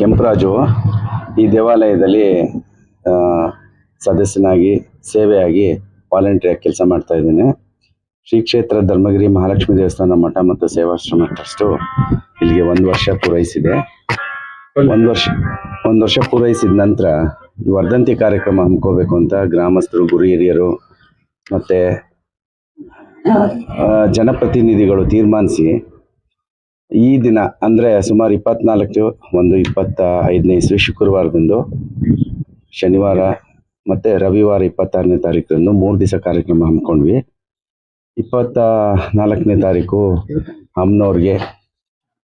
ಕೆಂಪರಾಜು ಈ ದೇವಾಲಯದಲ್ಲಿ ಸದಸ್ಯನಾಗಿ, ಸೇವೆಯಾಗಿ ವಾಲಂಟಿಯರ್ ಕೆಲಸ ಮಾಡ್ತಾ ಇದ್ದೀನಿ. ಶ್ರೀ ಕ್ಷೇತ್ರ ಧರ್ಮಗಿರಿ ಮಹಾಲಕ್ಷ್ಮಿ ದೇವಸ್ಥಾನ ಮಠ ಮತ್ತು ಸೇವಾಶ್ರಮ ಟ್ರಸ್ಟು ಇಲ್ಲಿಗೆ ಒಂದು ವರ್ಷ ಪೂರೈಸಿದೆ. ಒಂದು ವರ್ಷ ಒಂದು ವರ್ಷ ಪೂರೈಸಿದ ನಂತರ ಈ ವರ್ಧಂತಿ ಕಾರ್ಯಕ್ರಮ ಹಮ್ಮಿಕೋಬೇಕು ಅಂತ ಗ್ರಾಮಸ್ಥರು, ಗುರು ಹಿರಿಯರು ಮತ್ತು ಜನಪ್ರತಿನಿಧಿಗಳು ತೀರ್ಮಾನಿಸಿ ಈ ದಿನ, ಅಂದರೆ ಸುಮಾರು ಇಪ್ಪತ್ನಾಲ್ಕು, ಒಂದು ಇಪ್ಪತ್ತ ಐದನೇ ಇಸ್ವಿ ಶುಕ್ರವಾರದಂದು, ಶನಿವಾರ ಮತ್ತು ರವಿವಾರ ಇಪ್ಪತ್ತಾರನೇ ತಾರೀಕರಂದು ಮೂರು ದಿವಸ ಕಾರ್ಯಕ್ರಮ ಹಮ್ಮಿಕೊಂಡ್ವಿ. ಇಪ್ಪತ್ತ ನಾಲ್ಕನೇ ತಾರೀಕು ಅಮ್ಮನವ್ರಿಗೆ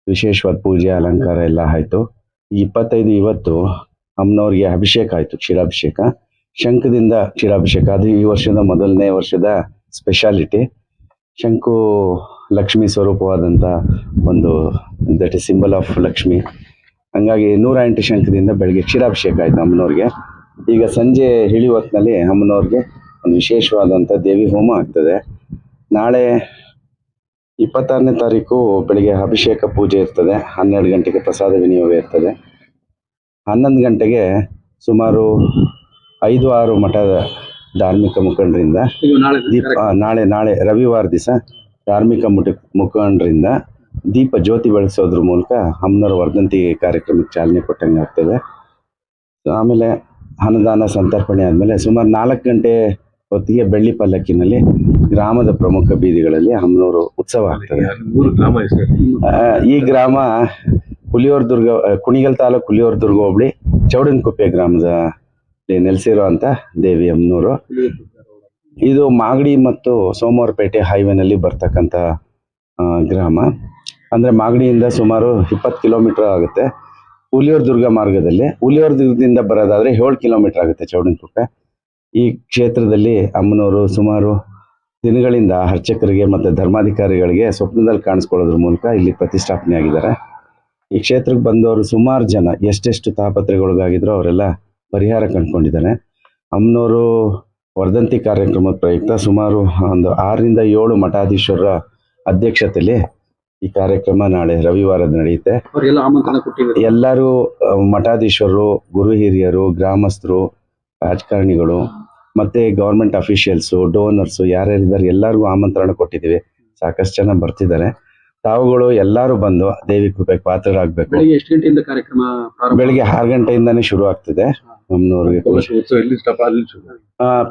ವಿಶೇಷವಾದ ಪೂಜೆ, ಅಲಂಕಾರ ಎಲ್ಲ ಆಯಿತು. ಇಪ್ಪತ್ತೈದು ಇವತ್ತು ಅಮ್ಮನವ್ರಿಗೆ ಅಭಿಷೇಕ ಆಯಿತು, ಕ್ಷೀರಾಭಿಷೇಕ. ಶಂಖದಿಂದ ಕ್ಷೀರಾಭಿಷೇಕ. ಅದು ಈ ವರ್ಷದ ಮೊದಲನೇ ವರ್ಷದ ಸ್ಪೆಷಾಲಿಟಿ ಶಂಕು ಲಕ್ಷ್ಮಿ ಸ್ವರೂಪವಾದಂಥ ಒಂದು that is symbol of Lakshmi. ಹಂಗಾಗಿ ನೂರ ಎಂಟು ಶಂಕದಿಂದ ಬೆಳಗ್ಗೆ ಕ್ಷೀರಾಭಿಷೇಕ ಆಯಿತು ಅಮ್ಮನವ್ರಿಗೆ. ಈಗ ಸಂಜೆ ಇಳಿ ಹೊತ್ತಿನಲ್ಲಿ ಅಮ್ಮನವ್ರಿಗೆ ಒಂದು ವಿಶೇಷವಾದಂಥ ದೇವಿ ಹೋಮ ಆಗ್ತದೆ. ನಾಳೆ ಇಪ್ಪತ್ತಾರನೇ ತಾರೀಕು ಬೆಳಿಗ್ಗೆ ಅಭಿಷೇಕ ಪೂಜೆ ಇರ್ತದೆ. ಹನ್ನೆರಡು ಗಂಟೆಗೆ ಪ್ರಸಾದ ವಿನಿಯೋಗ ಇರ್ತದೆ. ಹನ್ನೊಂದು ಗಂಟೆಗೆ ಸುಮಾರು ಐದು ಆರು ಮಠದ ಧಾರ್ಮಿಕ ಮುಖಂಡರಿಂದ ದೀಪ ನಾಳೆ ನಾಳೆ ರವಿವಾರ ದಿವಸ ಧಾರ್ಮಿಕ ಮುಟ ಮುಖಂಡರಿಂದ ದೀಪ ಜ್ಯೋತಿ ಬೆಳೆಸೋದ್ರ ಮೂಲಕ ಅಮ್ಮನವರ ವರ್ಧಂತಿ ಕಾರ್ಯಕ್ರಮಕ್ಕೆ ಚಾಲನೆ ಕೊಟ್ಟಂಗೆ ಆಗ್ತದೆ. ಆಮೇಲೆ ಅನುದಾನ ಸಂತರ್ಪಣೆ ಆದಮೇಲೆ ಸುಮಾರು ನಾಲ್ಕು ಗಂಟೆ ಹೊತ್ತಿಗೆ ಬೆಳ್ಳಿ ಪಲ್ಲಕ್ಕಿನಲ್ಲಿ ಗ್ರಾಮದ ಪ್ರಮುಖ ಬೀದಿಗಳಲ್ಲಿ ಹಮ್ನೂರು ಉತ್ಸವ ಆಗ್ತದೆ. ಈ ಗ್ರಾಮ ಹುಲಿಯೋರ್ ದುರ್ಗ ಕುಣಿಗಲ್ ತಾಲೂಕು ಹುಲಿಯೋರ್ ದುರ್ಗ ಹೋಬಳಿ ಚೌಡನಕುಪ್ಪೆ ಗ್ರಾಮದ ನೆಲೆಸಿರುವಂಥ ದೇವಿ ಅಮ್ಮನೂರು ಇದು ಮಾಗಡಿ ಮತ್ತು ಸೋಮವಾರಪೇಟೆ ಹೈವೇನಲ್ಲಿ ಬರ್ತಕ್ಕಂಥ ಗ್ರಾಮ. ಅಂದರೆ ಮಾಗಡಿಯಿಂದ ಸುಮಾರು ಇಪ್ಪತ್ತು ಕಿಲೋಮೀಟರ್ ಆಗುತ್ತೆ. ಹುಲಿಯೋರ್ ದುರ್ಗ ಮಾರ್ಗದಲ್ಲಿ. ಹುಲಿಯೂರು ದುರ್ಗದಿಂದ ಬರೋದಾದರೆ ಏಳು ಕಿಲೋಮೀಟರ್ ಆಗುತ್ತೆ ಚೌಡನಕುಪ್ಪೆ. ಈ ಕ್ಷೇತ್ರದಲ್ಲಿ ಅಮ್ಮನವರು ಸುಮಾರು ದಿನಗಳಿಂದ ಅರ್ಚಕರಿಗೆ ಮತ್ತು ಧರ್ಮಾಧಿಕಾರಿಗಳಿಗೆ ಸ್ವಪ್ನದಲ್ಲಿ ಕಾಣಿಸ್ಕೊಳ್ಳೋದ್ರ ಮೂಲಕ ಇಲ್ಲಿ ಪ್ರತಿಷ್ಠಾಪನೆ ಆಗಿದ್ದಾರೆ ಈ ಕ್ಷೇತ್ರಕ್ಕೆ ಬಂದವರು ಸುಮಾರು ಜನ. ಎಷ್ಟೆಷ್ಟು ತಾಪತ್ರೆಗಳಿಗಾಗಿದ್ರು ಅವರೆಲ್ಲ ಪರಿಹಾರ ಕಂಡುಕೊಂಡಿದ್ದಾನೆ. ಅಮ್ಮನವರು ವರ್ಧಂತಿ ಕಾರ್ಯಕ್ರಮದ ಪ್ರಯುಕ್ತ ಸುಮಾರು ಒಂದು ಆರರಿಂದ ಏಳು ಮಠಾಧೀಶರ ಅಧ್ಯಕ್ಷತೆಯಲ್ಲಿ ಈ ಕಾರ್ಯಕ್ರಮ ನಾಳೆ ರವಿವಾರದ ನಡೆಯುತ್ತೆ. ಎಲ್ಲರೂ ಮಠಾಧೀಶರು ಗುರು ಹಿರಿಯರು ಗ್ರಾಮಸ್ಥರು ರಾಜಕಾರಣಿಗಳು ಮತ್ತೆ ಗೌರ್ಮೆಂಟ್ ಅಫಿಷಿಯಲ್ಸು ಡೋನರ್ಸು ಯಾರ್ಯಾರಿದ್ದಾರೆ ಎಲ್ಲರಿಗೂ ಆಮಂತ್ರಣ ಕೊಟ್ಟಿದ್ದೀವಿ. ಸಾಕಷ್ಟು ಜನ ಬರ್ತಿದ್ದಾರೆ. ತಾವುಗಳು ಎಲ್ಲರೂ ಬಂದು ದೇವಿ ಕೃಪೆಗೆ ಪಾತ್ರರಾಗಬೇಕು. ಬೆಳಿಗ್ಗೆ ಎಷ್ಟು ಗಂಟೆಯಿಂದ ಕಾರ್ಯಕ್ರಮ ಪ್ರಾರಂಭ? ಬೆಳಿಗ್ಗೆ ಆರು ಗಂಟೆಯಿಂದಾನೇ ಶುರು ಆಗ್ತಿದೆ ನಮ್ಮನವ್ರಿಗೆ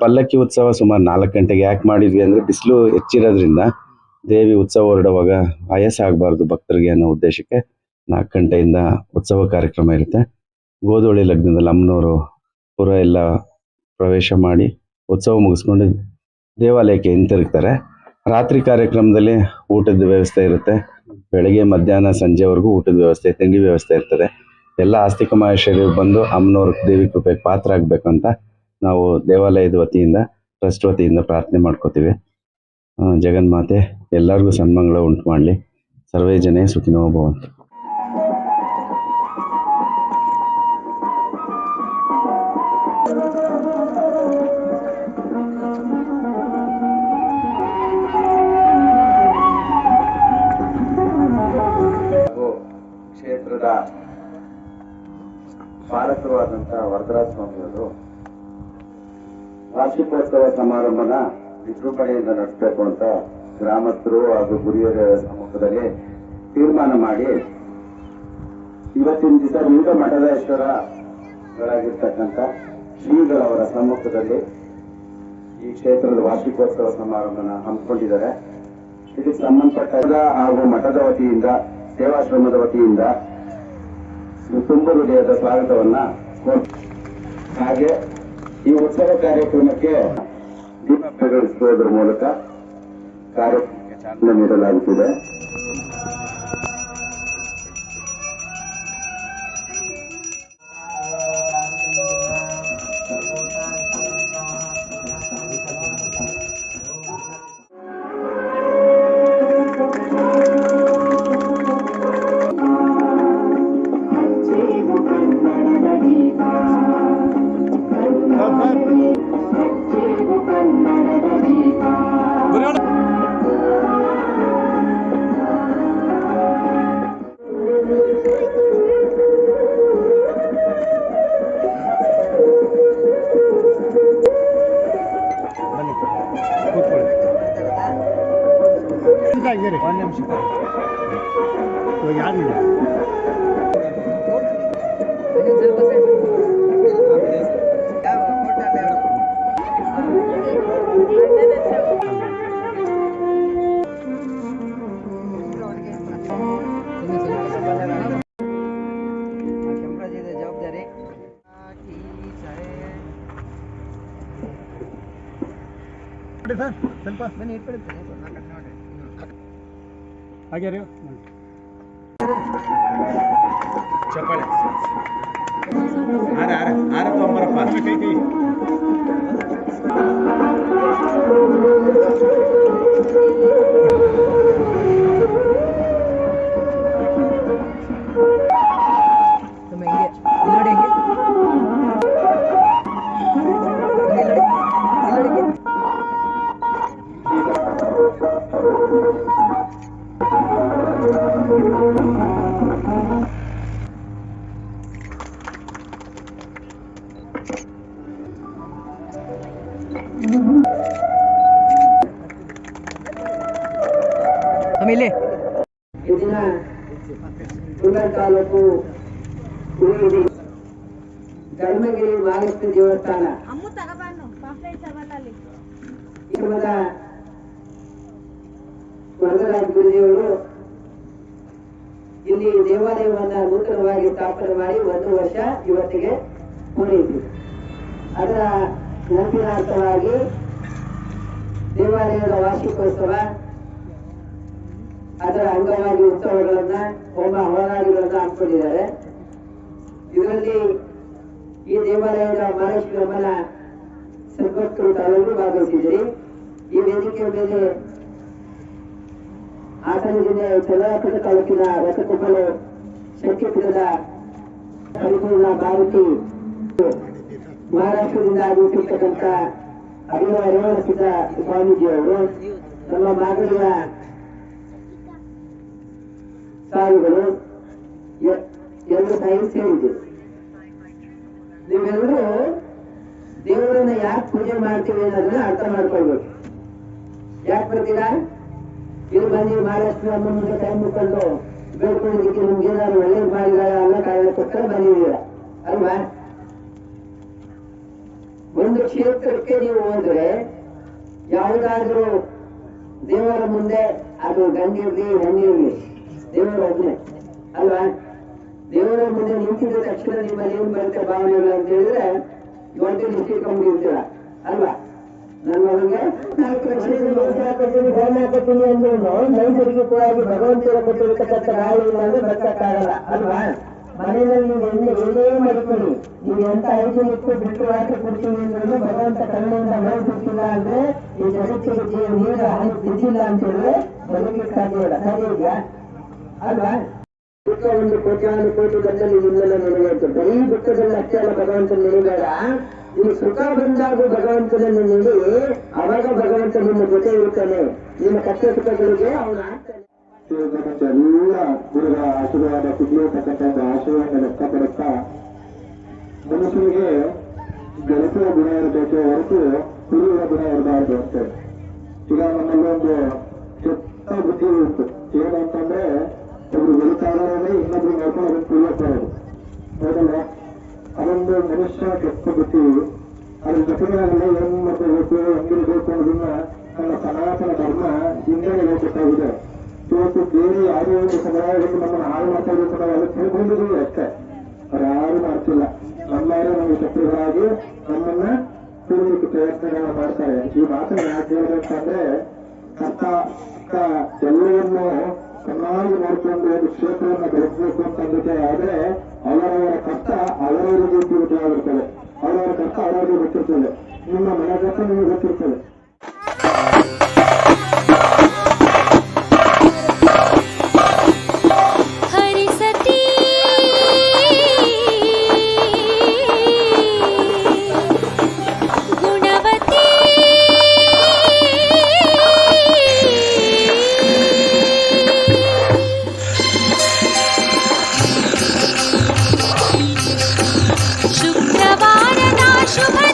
ಪಲ್ಲಕ್ಕಿ ಉತ್ಸವ ಸುಮಾರು ನಾಲ್ಕು ಗಂಟೆಗೆ ಯಾಕೆ ಮಾಡಿದ್ವಿ ಅಂದ್ರೆ ಬಿಸಿಲು ಹೆಚ್ಚಿರೋದ್ರಿಂದ ದೇವಿ ಉತ್ಸವ ಹೊರಡುವಾಗ ಆಯಾಸ ಆಗಬಾರ್ದು ಭಕ್ತರಿಗೆ ಅನ್ನೋ ಉದ್ದೇಶಕ್ಕೆ ನಾಲ್ಕು ಗಂಟೆಯಿಂದ ಉತ್ಸವ ಕಾರ್ಯಕ್ರಮ ಇರುತ್ತೆ. ಗೋಧೋಳಿ ಲಗ್ನದಲ್ಲಿ ಅಮ್ಮನವರು ಪುರ ಎಲ್ಲ ಪ್ರವೇಶ ಮಾಡಿ ಉತ್ಸವ ಮುಗಿಸ್ಕೊಂಡು ದೇವಾಲಯಕ್ಕೆ ಹಿಂತಿರುಗ್ತಾರೆ. ರಾತ್ರಿ ಕಾರ್ಯಕ್ರಮದಲ್ಲಿ ಊಟದ ವ್ಯವಸ್ಥೆ ಇರುತ್ತೆ. ಬೆಳಗ್ಗೆ ಮಧ್ಯಾಹ್ನ ಸಂಜೆವರೆಗೂ ಊಟದ ವ್ಯವಸ್ಥೆ ತಿಂಡಿ ವ್ಯವಸ್ಥೆ ಇರ್ತದೆ. ಎಲ್ಲ ಆಸ್ತಿಕ ಮಹೇಶ್ವರಿ ಬಂದು ಅಮ್ಮನವ್ರ ದೇವಿ ಕೃಪೆಗೆ ಪಾತ್ರ ಆಗಬೇಕು ಅಂತ ನಾವು ದೇವಾಲಯದ ವತಿಯಿಂದ, ಟ್ರಸ್ಟ್ ವತಿಯಿಂದ ಪ್ರಾರ್ಥನೆ ಮಾಡ್ಕೋತೀವಿ. ಜಗನ್ಮಾತೆ, ಎಲ್ಲರಿಗೂ ಸನ್ಮಂಗಳ ಉಂಟು ಮಾಡಲಿ. ಸರ್ವೇ ಜನೇ ಸುಖಿನೋ ಭವಂತು. ಪಾಲಕರಾದಂಥ ವರದರಾಜ ಸ್ವಾಮಿಯವರು ವಾರ್ಷಿಕೋತ್ಸವ ಸಮಾರಂಭನ ವಿಜೃಂಭಣೆಯಿಂದ ನಡೆಸಬೇಕು ಅಂತ ಗ್ರಾಮಸ್ಥರು ಹಾಗೂ ಗುರಿಯರ ಸಮ್ಮುಖದಲ್ಲಿ ತೀರ್ಮಾನ ಮಾಡಿ ಇವತ್ತಿನ ದಿವಸ ವಿವಿಧ ಮಠದೇಶ್ವರಗಳಾಗಿರ್ತಕ್ಕಂಥ ಶ್ರೀಗಳವರ ಸಮ್ಮುಖದಲ್ಲಿ ಈ ಕ್ಷೇತ್ರದ ವಾರ್ಷಿಕೋತ್ಸವ ಸಮಾರಂಭನ ಹಮ್ಮಿಕೊಂಡಿದ್ದಾರೆ. ಇದಕ್ಕೆ ಸಂಬಂಧಪಟ್ಟ ಹಾಗೂ ಮಠದ ವತಿಯಿಂದ, ಸೇವಾಶ್ರಮದ ವತಿಯಿಂದ ತುಂಬ ಹೃದಯದ ಸ್ವಾಗತವನ್ನ. ಹಾಗೆ ಈ ಉತ್ಸವ ಕಾರ್ಯಕ್ರಮಕ್ಕೆ ದೀಪ ಬೆಳಗಿಸುವುದರ ಮೂಲಕ ಕಾರ್ಯಕ್ರಮಕ್ಕೆ ಚಾಲನೆ ನೀಡಲಾಗುತ್ತಿದೆ ಹಾಗೆ ರೀ ಚಪ್ಪಾಳೆ. ಆರ ಆರ ಆರ ತೊಂಬರಪ್ಪ ಹುಡುಗಿರಿ ಧರ್ಮಗಿರಿ ಮಹಾಲಕ್ಷ್ಮಿ ದೇವಸ್ಥಾನ. ವರದರಾಜ ಗುರುಜಿಯವರು ಇಲ್ಲಿ ದೇವಾಲಯವನ್ನ ನೂತನವಾಗಿ ಸ್ಥಾಪನೆ ಮಾಡಿ ಒಂದು ವರ್ಷ ಇವತ್ತಿಗೆ ಮುಗಿಯಿತು ಅದರ ನಂಬಿನಾರ್ಥವಾಗಿ ದೇವಾಲಯದ ವಾರ್ಷಿಕೋತ್ಸವ ಅದರ ಅಂಗವಾಗಿ ಉತ್ಸವಗಳನ್ನ ಹೋಮ ಹವನಾದಿಗಳನ್ನ ಹಾಕೊಂಡಿದ್ದಾರೆ ಇದರಲ್ಲಿ ಈ ದೇವಾಲಯದ ಮಹಾಲಕ್ಷ್ಮಿ ಅಮ್ಮನ ಸಂಪತ್ತು ತಾವೆಲ್ಲರೂ ಭಾಗವಹಿಸಿದ್ರಿ ಈ ವೇದಿಕೆಯ ಮೇಲೆ ಹಾಸನ ಜಿಲ್ಲೆ ಚಲಾಪುರ ತಾಲೂಕಿನ ರಸಕೊಬ್ಬಲು ಶಕ್ತಿಪುರದ ಪರಿಪೂರ್ಣ ಭಾರತಿ ಮಹಾರಾಷ್ಟ್ರದಿಂದ ಆಗಮಿಸಿರ್ತಕ್ಕಂಥ ಅಭಿನವ ರೇವಣಸಿದ್ದ ಸ್ವಾಮೀಜಿಯವರು ನಮ್ಮ ಮಾಗಡಿಯ ಸಾಲುಗಳು ಎಲ್ಲ ಸಾಯಿ ಸೇರಿದೆ ನೀವೆಲ್ಲರೂ ದೇವರನ್ನ ಯಾಕೆ ಪೂಜೆ ಮಾಡ್ತೀವಿ ಅನ್ನೋದನ್ನ ಅರ್ಥ ಮಾಡ್ಕೊಳ್ಬೇಕು. ಯಾಕೆ ಬರ್ತೀರಾ? ಇಲ್ಲಿ ಬಂದು ಮಹಾಲಕ್ಷ್ಮಿ ಮುಂದೆ ಕೈ ಮುಕ್ಕೊಂಡು ಬೇಡ್ಕೊಂಡಿದ್ದಕ್ಕೆ ನಿಮ್ಗೆ ಏನಾದ್ರು ಒಳ್ಳೇದು ಮಾಡಿದಾರ ಅನ್ನೋ ಕಾರಣಕ್ಕೋಸ್ಕರ ಬಂದಿದ್ದೀರ? ಅಲ್ವಾ? ಒಂದು ಕ್ಷೇತ್ರಕ್ಕೆ ನೀವು ಹೋದ್ರೆ ಯಾವುದಾದ್ರೂ ದೇವರ ಮುಂದೆ ಅದು ಗಂಡಿರ್ಲಿ ಹೆಣ್ಣಿರ್ಲಿ ದೇವರ ಒಬ್ಬನೇ ಅಲ್ವಾ ದೇವರ ಮುಂದೆ ನಿಂತಿದ ತಕ್ಷಣ ನಿಮ್ಮಲ್ಲಿ ಏನ್ ಬರುತ್ತೆ ಭಾವನೆಗಳು ಅಂತ ಹೇಳಿದ್ರೆ ದೊಡ್ಡ ನಿಶ್ಚಿಕೊಂಡ್ಬಿಡ್ತೀರ ಅಲ್ವಾ ನನ್ನ ಮಗನಿಗೆ ನೈಸರ್ಗಿಕವಾಗಿ ಭಗವಂತನ ಕೊಟ್ಟಿರತಕ್ಕಂಥ ಗಾಳಿ ಇಲ್ಲ ಅಂದ್ರೆ ಬರ್ತಕ್ಕಾಗಲ್ಲ ಅಲ್ವಾ ಮನೆಯಲ್ಲಿ ನೀವು ಎಣ್ಣೆ ಏನೇ ಮಾಡ್ಕೊಳ್ಳಿ ನೀವು ಎಂತ ಇಟ್ಟು ಬಿಟ್ಟು ಹಾಕಿ ಕೊಡ್ತೀನಿ ಅಂದ್ರೂ ಭಗವಂತ ಕಣ್ಣಿಂದ ನೋಡ್ತಿಲ್ಲ ಬಿಟ್ಟಿಲ್ಲ ಅಂದ್ರೆ ಈ ಜಗತ್ತಿಗೆ ನೀರು ಹಾಕಿ ಬಿದ್ದಿಲ್ಲ ಅಂತ ಹೇಳಿದ್ರೆ ಬದುಕಿ ಸಾಧ್ಯ ಇಲ್ಲ ಸಾಧ್ಯ ಇದೆಯಾ ಅಲ್ವಾ ದುಃಖ ಒಂದು ಕೋಟ್ಯಾನು ಕೋಟಿ ಗಂಟಲು ನಿನ್ನೆಲ್ಲ ನೆನೆಯುತ್ತೆ ಬರೀ ದುಃಖದಲ್ಲಿ ಅಷ್ಟೇ ಅಲ್ಲ ಭಗವಂತನ ನೆನೆಬೇಡ ಈ ಸುಖ ಬಂದಾಗ ಭಗವಂತನನ್ನು ನೋಡಿ ಅವಾಗ ಭಗವಂತ ನಿಮ್ಮ ಜೊತೆ ಇರುತ್ತಾನೆ ನಿಮ್ಮ ಕಷ್ಟ ಸುಖಗಳಿಗೆ ಅವನು ಆಗ್ತಾನೆ. ಎಲ್ಲ ಗುರುಗಳ ಆಶೀರ್ವಾದ ಸಿಗ್ಲಿರ್ತಕ್ಕಂಥ ಒಂದು ಆಶಯವನ್ನು ವ್ಯಕ್ತಪಡುತ್ತಾ ಮನುಷ್ಯನಿಗೆ ಗೆಳತಿಯ ಗುಣ ಇರಬೇಕು ಹೊರತು ಕುರಿಯುವ ಗುಣ ಇರಬಾರ್ದು ಅಂತ. ಈಗ ನಮ್ಮಲ್ಲಿ ಒಂದು ಕೆಟ್ಟ ಬುದ್ಧಿ ಉಂಟು. ಏನು ಒಬ್ರು ಇದ್ದಾರೆ ಇನ್ನೊಬ್ರು ನೋಡ್ಕೊಂಡು ಅದನ್ನು ಕುಡಿಯೋತಾ ಇರೋದು ಹೌದಲ್ಲ ಅದೊಂದು ಮನುಷ್ಯ ಕೆಟ್ಟ ಬುದ್ಧಿ. ಅದ್ರ ಜೊತೆಗೆ ಏನ್ ಮಾಡ್ಕೋಬೇಕು ಹೆಂಗಿರ್ಬೇಕು ಅನ್ನೋದನ್ನ ನನ್ನ ಸನಾತನ ಧರ್ಮ ಹಿಂದೆ ಹೋಗ್ಬೇಕಾಗಿದೆ ಇವತ್ತು ಬೇರೆ ಯಾರು ಒಂದು ಸಮುದಾಯದಲ್ಲಿ ನಮ್ಮನ್ನು ಹಾಳು ಮಾಡ್ತಾ ಇರಬೇಕು ನಾವು ಅದಕ್ಕೆ ತಿಳ್ಕೊಂಡಿದ್ದೀವಿ ಅಷ್ಟೇ. ಅವ್ರು ಯಾರು ಮಾಡ್ತಿಲ್ಲ. ನಮ್ಮವರೇ ನಮಗೆ ಶತ್ರುಗಳಾಗಿ ನಮ್ಮನ್ನ ತಿಳಿಲಿಕ್ಕೆ ಪ್ರಯತ್ನಗಳನ್ನ ಮಾಡ್ತಾರೆ ಈ ಮಾತನ್ನ ಯಾಕೆ ಹೇಳಿದೆ ಅರ್ಥ ಅರ್ಥ ಎಲ್ಲವನ್ನು ಚೆನ್ನಾಗಿ ನೋಡ್ಕೊಂಡು ಒಂದು ಕ್ಷೇತ್ರವನ್ನು ಬೆಳೆಸಬೇಕು ಅಂತ ಅಂದಿದ್ದೆ ಆದ್ರೆ ಅವರವರ ಕಷ್ಟ ಅವರವರಿಗೆ ತಿಳಿದಿರುತ್ತದೆ ಅವರವರ ಕಷ್ಟ ಅವರವರಿಗೆ ಗೊತ್ತಿರ್ತದೆ. ನಿಮ್ಮ ಮನೆ ಕಷ್ಟ ನಿಮಗೆ ಗೊತ್ತಿರ್ತದೆ. Super